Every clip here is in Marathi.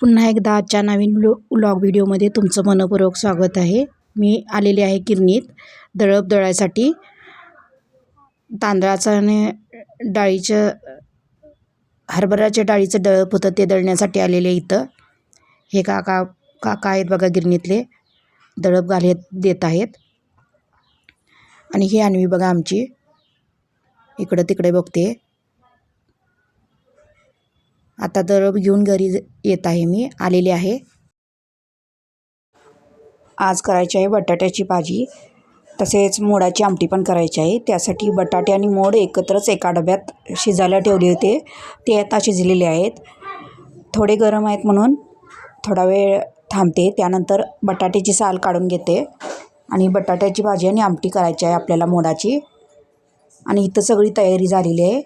पुन्हा एकदा आजच्या नवीन व्लॉग व्हिडिओमध्ये तुमचं मनपूर्वक स्वागत आहे. मी आलेले आहे गिरणीत दळप दळायसाठी तांदळाचं आणि डाळीचं हरभराच्या डाळीचं दळप होतं ते दळण्यासाठी आलेले इथं. हे काका काका आहेत बघा गिरणीतले. दळप घालत देत आहेत. आणि ही अन्वी बघा आमची. इकडं तिकडे बघते. आता दळप घेऊन घरी येत आहे मी. आलेले आहे. आज करायची आहे बटाट्याची भाजी. तसेच मोडाची आमटी पण करायची आहे. त्यासाठी बटाटे आणि मोड एकत्रच एका डब्यात शिजायला ठेवले होते. ते आता शिजलेले आहेत. थोडे गरम आहेत म्हणून थोडा वेळ थांबते. त्यानंतर बटाट्याची साल काढून घेते. आणि बटाट्याची भाजी आणि आमटी करायची आहे आपल्याला मोडाची. आणि इथं सगळी तयारी झालेली आहे.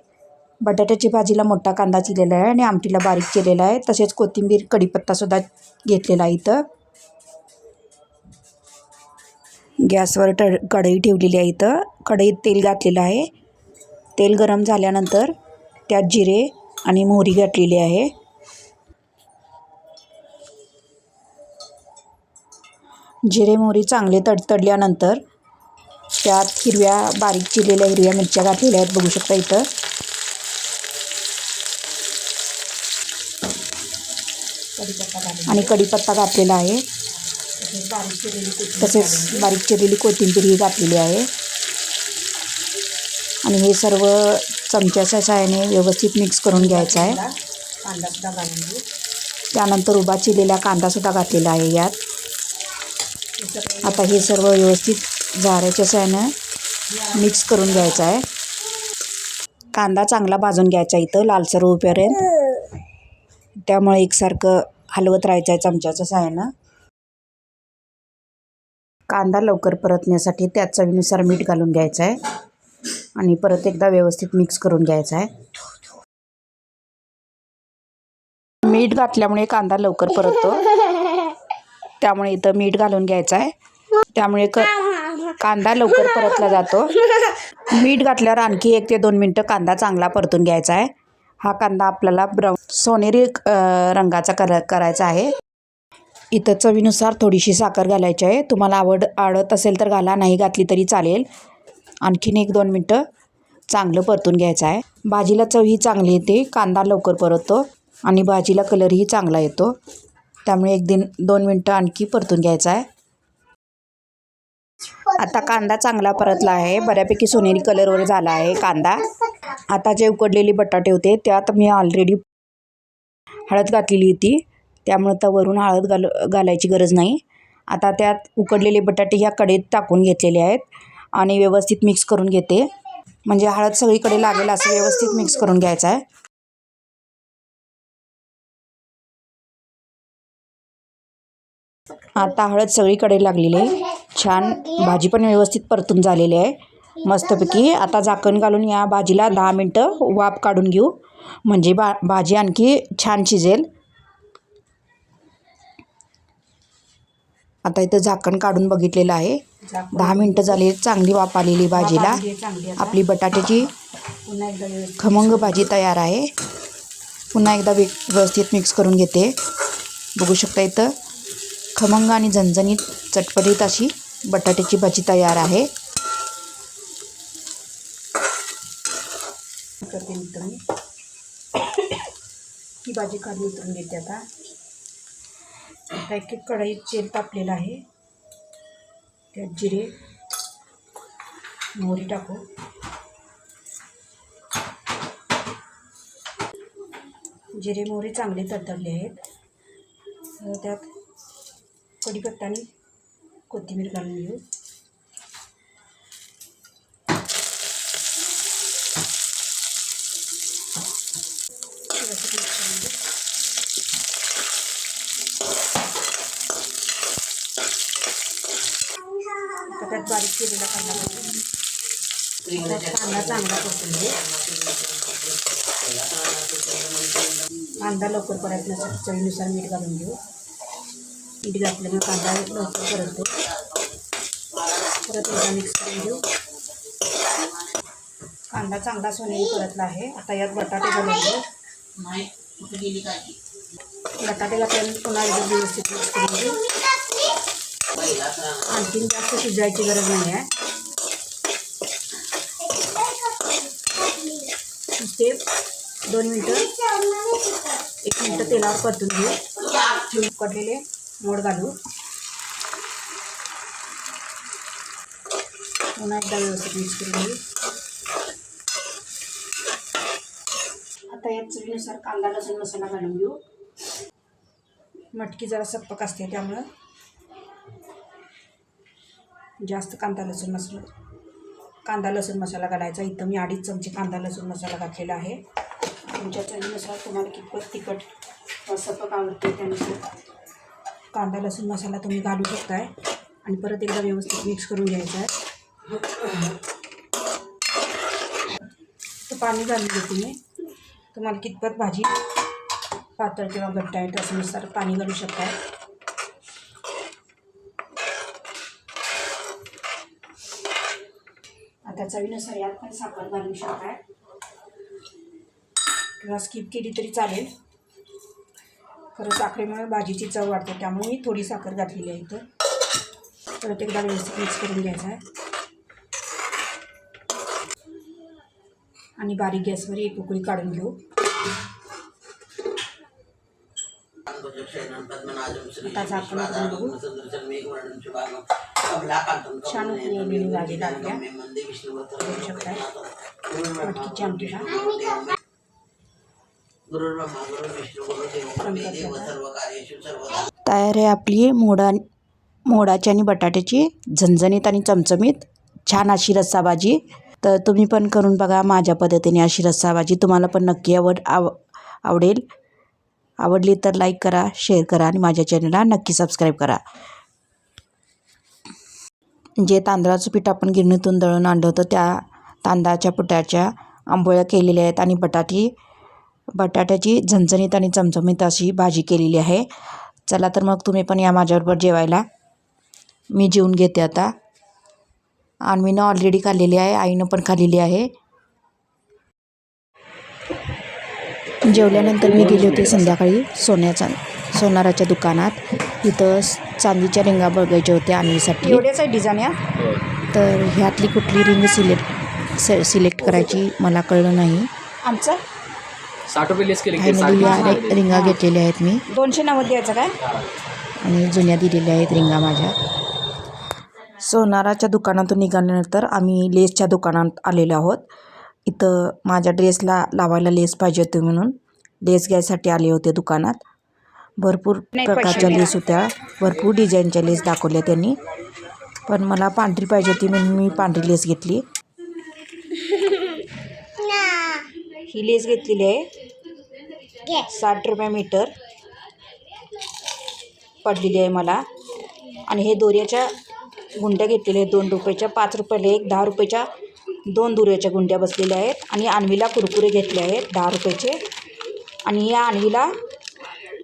बटाट्याची भाजीला मोठा कांदा चिरलेला आहे आणि आमटीला बारीक चिरलेला आहे. तसेच कोथिंबीर कढीपत्तासुद्धा घेतलेला आहे इथं. गॅसवर ट कढई ठेवलेली आहे इथं. कढईत तेल घातलेलं आहे. तेल गरम झाल्यानंतर त्यात जिरे आणि मोहरी घातलेली आहे. जिरे मोहरी चांगले तडतडल्यानंतर त्यात हिरव्या बारीक चिरलेल्या हिरव्या मिरच्या घातलेल्या आहेत. बघू शकता इथं. आणि कढीपत्ता घातलेला आहे. तसेच बारीक चिरलेली कोथिंबीर ही घातलेली आहे. आणि हे सर्व चमच्याच्या सहाय्याने व्यवस्थित मिक्स करून घ्यायचं आहे. त्यानंतर उभा चिरलेला कांदासुद्धा घातलेला आहे यात. आता हे सर्व व्यवस्थित झाऱ्याच्या सहाय्यानं मिक्स करून घ्यायचं आहे. कांदा चांगला भाजून घ्यायचा इथं लालसर होईपर्यंत. त्यामुळे एकसारखं हलवत राहायचं आहे चमच्याच्या सहाय्यानं कांदा लवकर परतण्यासाठी त्यात चवीनुसार मीठ घालून घ्यायचं आहे. आणि परत एकदा व्यवस्थित मिक्स करून घ्यायचा आहे. मीठ घातल्यामुळे कांदा लवकर परततो. त्यामुळे इथं मीठ घालून घ्यायचं आहे. त्यामुळे क कांदा लवकर परतला जातो. मीठ घातल्यावर आणखी एक ते दोन मिनटं कांदा चांगला परतून घ्यायचा आहे. हा कांदा आपल्याला ब्राऊन सोनेरी रंगाचा कर करायचा आहे. इथं चवीनुसार थोडीशी साखर घालायची आहे. तुम्हाला आवड आवडत असेल तर घाला नाही घातली तरी चालेल. आणखीन एक दोन मिनटं चांगलं परतून घ्यायचं आहे. भाजीला चवही चांगली येते. कांदा लवकर परततो आणि भाजीला कलरही चांगला येतो. त्यामुळे एक दिन दोन मिनटं आणखी परतून घ्यायचा आहे. आता कांदा चांगला परतला आहे. बऱ्यापैकी सोनेरी कलरवर झाला आहे कांदा. आता जे उकडलेले बटाटे होते त्यात मी ऑलरेडी हळद घातलेली होती. त्यामुळं तर वरून हळद घाल घालायची गरज नाही. आता त्यात उकडलेले बटाटे ह्या कडेत टाकून घेतलेले आहेत आणि व्यवस्थित मिक्स करून घेते. म्हणजे हळद सगळीकडे लागेल असं व्यवस्थित मिक्स करून घ्यायचं आहे. आता हळद सगळीकडे लागलेली आहे. छान भाजी पण व्यवस्थित परतून झालेली आहे. मस्तपैकी आता झाकण घालून या भाजीला दहा मिनटं वाफ काढून घेऊ. म्हणजे बा भाजी आणखी छान शिजेल. आता इथं झाकण काढून बघितलेलं आहे. दहा मिनटं झाली चांगली वाफ आलेली भाजीला. आपली बटाट्याची खमंग भाजी तयार आहे. पुन्हा एकदा व्यवस्थित मिक्स करून घेते. बघू शकता इथं. खमंग आणि झणझणीत चटपटीत अशी बटाट्याची भाजी तयार आहे. करते ही भाजी खाली उतरून घेते आता. एक एक कढईत तेल तापलेलं आहे. त्यात जिरे मोहरी टाकू. जिरे मोहरी चांगले तडतडले आहेत. त्यात कढीपत्ता आणि कोथिंबीर घालून घेऊ व्यवस्थित mix करून घेऊ. आता त्यात बारीक केलेला कांदा घालू. त्यात कांदा चांगला परतून घेऊ कांदा लवकर परतण्यासाठी चवीनुसार मीठ घालून घेऊ मीठ घातल्यामुळे कांदा लवकर परततो. परत एकदा मिक्स करून घेऊ. कांदा चांगला सोनेरी परतला आहे. आता यात बटाटे घालायचे बटाटे घातल्याने पुन्हा एकदा व्यवस्थित मिक्स करून घेऊ. आणखीन जास्त शिजायची गरज नाही आहे ते दोन मिनटं एक मिनटं तेलावर परतून घेऊ. उकडलेले मोड घालू. पुन्हा एकदा व्यवस्थित मिक्स करून घेऊ. आता या चवीनुसार कांदा लसूण मसाला घालून घेऊ. मटकी जरा सप्पक असते त्यामुळं. जास्त कांदा लसूण मसाला. कांदा लसूण मसाला घालायचा. इथं मी अडीच चमचे कांदा लसूण मसाला घातलेला आहे. तुमच्या चवीनुसार तुम्हाला कितपत तिखट सपक आवडते त्यानुसार. कांदा लसूण मसाला तुम्ही घालू शकताय. आणि परत एकदा व्यवस्थित मिक्स करून घ्यायचा आहे. तर पाणी घालून घेते मी. तुम्हाला कितपत भाजी पातळ किंवा घट्ट आहे त्याच्यानुसार पाणी घालू शकताय. आता चवीनुसार यात पण साखर घालू शकताय. किंवा स्किप केली तरी चालेल. खरं साखरेमुळे भाजीची चव वाढते त्यामुळे मी थोडी साखर घातलेली आहे इथं. परत एकदा व्यवस्थित मिक्स करून घ्यायचं आहे. आणि बारीक गॅसवर एक उकळी काढून घेऊ. आता झाकण करून बघू छान उकळी भाजी लागल्या बघू शकताय. मटकीची आमटीला तयार आहे आपली मोडा मोडाची आणि बटाट्याची झणझणीत आणि चमचमीत छान अशी रस्सा भाजी तर तुम्ही पण करून बघा माझ्या पद्धतीने अशी रस्सा भाजी तुम्हाला पण नक्की आवड आव आवडेल. आवडली तर लाईक करा शेअर करा आणि माझ्या चॅनलला नक्की सबस्क्राईब करा. जे तांदळाचं पीठ आपण गिरणीतून दळून आणलं होतं त्या तांदळाच्या पिठाच्या आंबोळ्या केलेल्या आहेत आणि बटाटी बटाट्याची झणझणीत आणि चमचमीत अशी भाजी केलेली आहे. चला तर मग तुम्ही पण या माझ्याबरोबर जेवायला. मी जेवून घेते आता. आणि मी ना ऑलरेडी खाल्लेली आहे आईनं पण खाल्लेली आहे. जेवल्यानंतर मी गेले होते संध्याकाळी सोन्याचा सोनाराच्या दुकानात. इथं चांदीच्या रिंगा बघायच्या होत्या आणण्यासाठी एवढ्याच आहे डिझाईन या? तर ह्यातली कुठली रिंग सिलेक्ट से सिलेक्ट करायची मला कळलं नाही. आमचं? साठ रुपये लेस केले की या साठ रि- रिंगा घेतलेल्या आहेत मी. दोनशे नव्वद द्यायचं काय? आणि जुन्या दिलेल्या आहेत रिंगा माझ्या. सोनाराच्या दुकानातून निघाल्यानंतर आम्ही लेसच्या दुकानात आलेलो आहोत. इथं माझ्या ड्रेसला लावायला लेस पाहिजे होती म्हणून लेस घ्यायसाठी आले होते दुकानात. भरपूर नाही, प्रकारच्या लेस होत्या. भरपूर डिझाईनच्या लेस दाखवल्या त्यांनी. पण मला पांढरी पाहिजे होती म्हणून मी पांढरी लेस घेतली. ही लेस घेतलेली आहे. साठ रुपये मीटर पडलेली आहे मला. आणि हे दोऱ्याच्या गुंड्या घेतलेल्या आहेत. दोन रुपयाच्या पाच रुपयाला एक दहा रुपयाच्या दोन दोऱ्याच्या गुंड्या बसलेल्या आहेत. आणि आणवीला कुरकुरे घेतले आहेत दहा रुपयाचे. आणि या आणवीला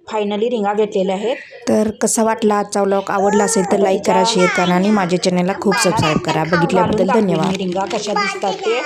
फायनली रिंगा घेतलेल्या आहेत. तर कसा वाटला आजचा व्लॉग आवडला असेल तर लाईक करा शेअर करा आणि माझ्या चॅनलला खूप सबस्क्राईब करा. बघितल्याबद्दल धन्यवाद. रिंगा कशा दिसतात ते.